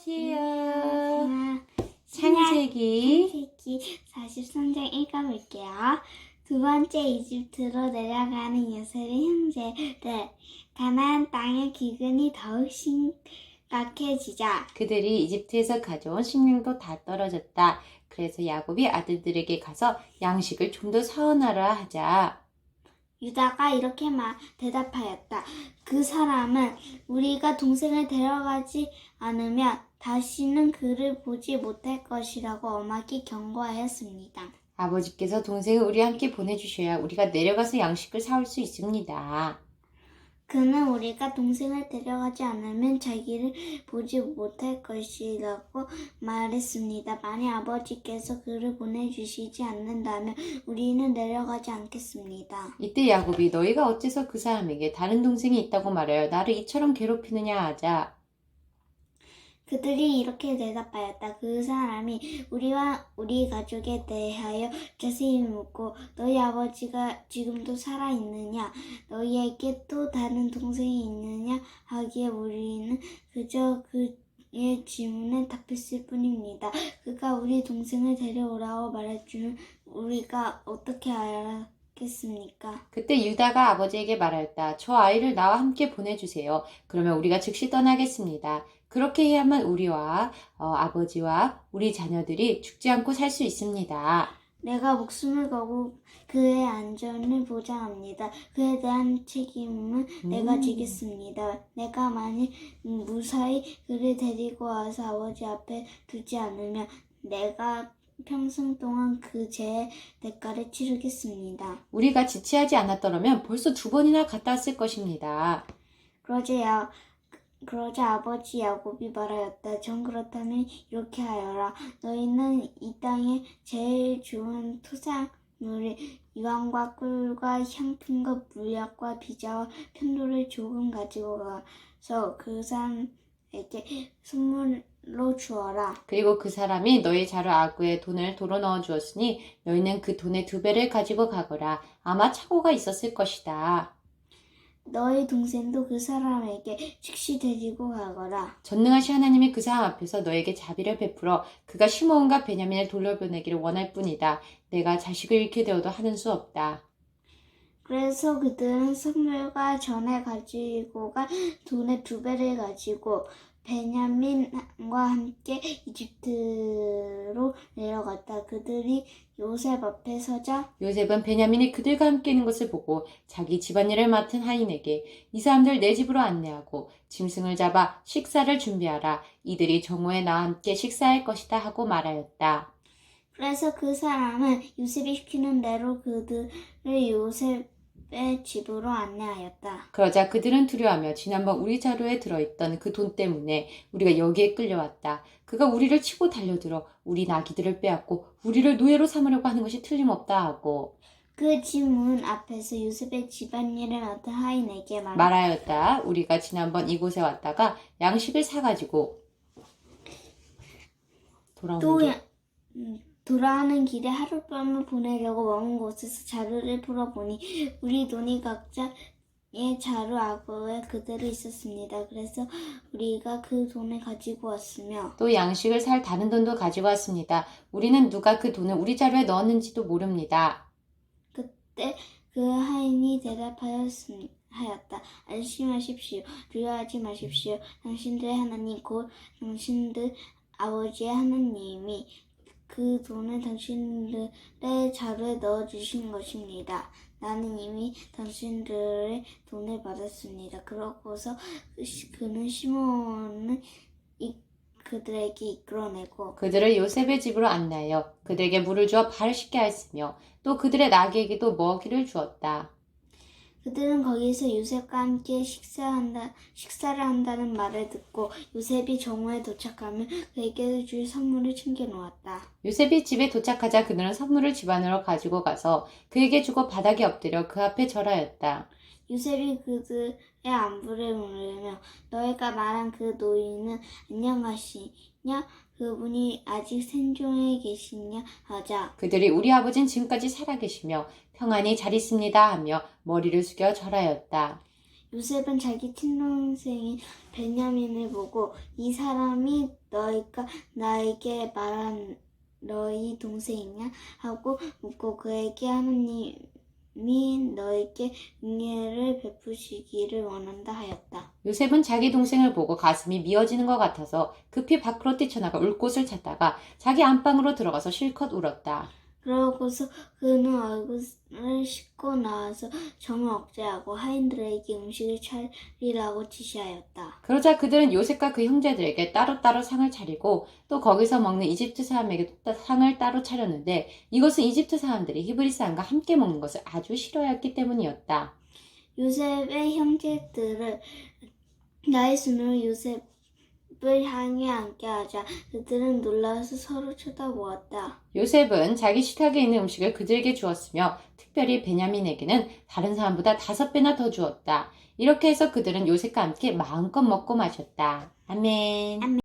안녕하세요. 창세기 창세기 43장 읽어볼게요. 두 번째 이집트로 내려가는 요셉의 형제들 가나안 땅의 기근이 더욱 심각해지자 그들이 이집트에서 가져온 식량도 다 떨어졌다. 그래서 야곱이 아들들에게 가서 양식을 좀 더 사오나라 하자. 유다가 이렇게 말 대답하였다. 그 사람은 우리가 동생을 데려가지 않으면 다시는 그를 보지 못할 것이라고 엄하게 경고하였습니다. 아버지께서 동생을 우리와 함께 보내주셔야 우리가 내려가서 양식을 사올 수 있습니다. 그는 우리가 동생을 데려가지 않으면 자기를 보지 못할 것이라고 말했습니다. 만약 아버지께서 그를 보내주시지 않는다면 우리는 내려가지 않겠습니다. 이때 야곱이 너희가 어째서 그 사람에게 다른 동생이 있다고 말하여 나를 이처럼 괴롭히느냐 하자. 그들이 이렇게 대답하였다. 그 사람이 우리와 우리 가족에 대하여 자세히 묻고 너희 아버지가 지금도 살아 있느냐? 너희에게 또 다른 동생이 있느냐? 하기에 우리는 그저 그의 질문에 답했을 뿐입니다. 그가 우리 동생을 데려오라고 말해주면 우리가 어떻게 알 았겠습니까? 그때 유다가 아버지에게 말하였다. 저 아이를 나와 함께 보내주세요. 그러면 우리가 즉시 떠나겠습니다. 그렇게 해야만 우리와 어, 아버지와 우리 자녀들이 죽지 않고 살 수 있습니다. 내가 목숨을 걸고 그의 안전을 보장합니다. 그에 대한 책임은 내가 음. 지겠습니다. 내가 만일 무사히 그를 데리고 와서 아버지 앞에 두지 않으면 내가 평생 동안 그 죄의 대가를 치르겠습니다. 우리가 지체하지 않았더라면 벌써 두 번이나 갔다 왔을 것입니다. 그러자 야, 그러자 아버지 야곱이 말하였다. 전 그렇다면 이렇게 하여라. 너희는 이 땅에 제일 좋은 토산물을 유황과 꿀과 향품과 물약과 비자와 편도를 조금 가지고 가서 그 사람에게 선물 로 주어라. 그리고 그 사람이 너희 자루 아구에 돈을 도로 넣어 주었으니 너희는 그 돈의 두 배를 가지고 가거라. 아마 착오가 있었을 것이다. 너희 동생도 그 사람에게 즉시 데리고 가거라. 전능하신 하나님이 그 사람 앞에서 너에게 자비를 베풀어 그가 시므온과 베냐민을 돌려보내기를 원할 뿐이다. 내가 자식을 잃게 되어도 하는 수 없다. 그래서 그들은 선물과 전에 가지고 간 돈의 두 배를 가지고 베냐민과 함께 이집트로 내려갔다. 그들이 요셉 앞에 서자 요셉은 베냐민이 그들과 함께 있는 것을 보고 자기 집안일을 맡은 하인에게 이 사람들 내 집으로 안내하고 짐승을 잡아 식사를 준비하라. 이들이 정오에 나와 함께 식사할 것이다 하고 말하였다. 그래서 그 사람은 요셉이 시키는 대로 그들을 요셉 의 집으로 안내하였다. 그러자 그들은 두려워하며 지난번 우리 자루에 들어있던 그 돈 때문에 우리가 여기에 끌려왔다. 그가 우리를 치고 달려들어 우리 나귀들을 빼앗고 우리를 노예로 삼으려고 하는 것이 틀림없다 하고 그 집 문 앞에서 요셉의 집안일을 맡은 하인에게 말 말하였다. 우리가 지난번 이곳에 왔다가 양식을 사가지고 돌아오는 또 길. 야- 음, 돌아오는 길에 하룻밤을 보내려고 먼 곳에서 자루를 풀어보니 우리 돈이 각자 의 자루 아구에 그대로 있었습니다. 그래서 우리가 그 돈을 가지고 왔으며 또 양식을 살 다른 돈도 가지고 왔습니다. 우리는 누가 그 돈을 우리 자루에 넣었는지도 모릅니다. 그때 그 하인이 대답하였습니다. 하였다. 안심하십시오. 두려워하지 마십시오. 당신들의 하나님 곧 당신들 아버지의 하나님이 그 돈을 당신들의 자루에 넣어 주신 것입니다. 나는 이미 당신들의 돈을 받았습니다. 그러고서 그 시- 그는 시몬을 이- 그들에게 이끌어내고 그들을 요셉의 집으로 안내하여 그들에게 물을 주어 발을 씻게 하였으며 또 그들의 나귀에게도 먹이를 주었다. 그들은 거기서 요셉과 함께 식사한다, 식사를 한다는 말을 듣고 요셉이 정오에 도착하면 그에게 줄 선물을 챙겨 놓았다. 요셉이 집에 도착하자 그들은 선물을 집 안으로 가지고 가서 그에게 주고 바닥에 엎드려 그 앞에 절하였다. 요셉이 그들의 안부를 물으며 너희가 말한 그 노인은 안녕하시냐? 그분이 아직 생존해 계시냐? 하자. 그들이 우리 아버지는 지금까지 살아계시며 평안히 잘 있습니다 하며 머리를 숙여 절하였다. 요셉은 자기 친동생인 베냐민을 보고 이 사람이 너희가 나에게 말한 너희 동생이냐 하고 묻고 그에게 하느님 이 너에게 은혜를 베푸시기를 원한다 하였다. 요셉은 자기 동생을 보고 가슴이 미어지는 것 같아서 급히 밖으로 뛰쳐나가 울 곳을 찾다가 자기 안방으로 들어가서 실컷 울었다. 그러고서 그는 얼굴을 씻고 나와서 정을 억제하고 하인들에게 음식을 차리라고 지시하였다. 그러자 그들은 요셉과 그 형제들에게 따로따로 상을 차리고 또 거기서 먹는 이집트 사람에게 또 상을 따로 차렸는데 이것은 이집트 사람들이 히브리 사람과 함께 먹는 것을 아주 싫어했기 때문이었다. 요셉의 형제들을 나의 손으로 요셉 을 향해 앉게 하자 그들은 놀라서 서로 쳐다보았다. 요셉은 자기 식탁에 있는 음식을 그들에게 주었으며 특별히 베냐민에게는 다른 사람보다 다섯 배나 더 주었다. 이렇게 해서 그들은 요셉과 함께 마음껏 먹고 마셨다. 아멘.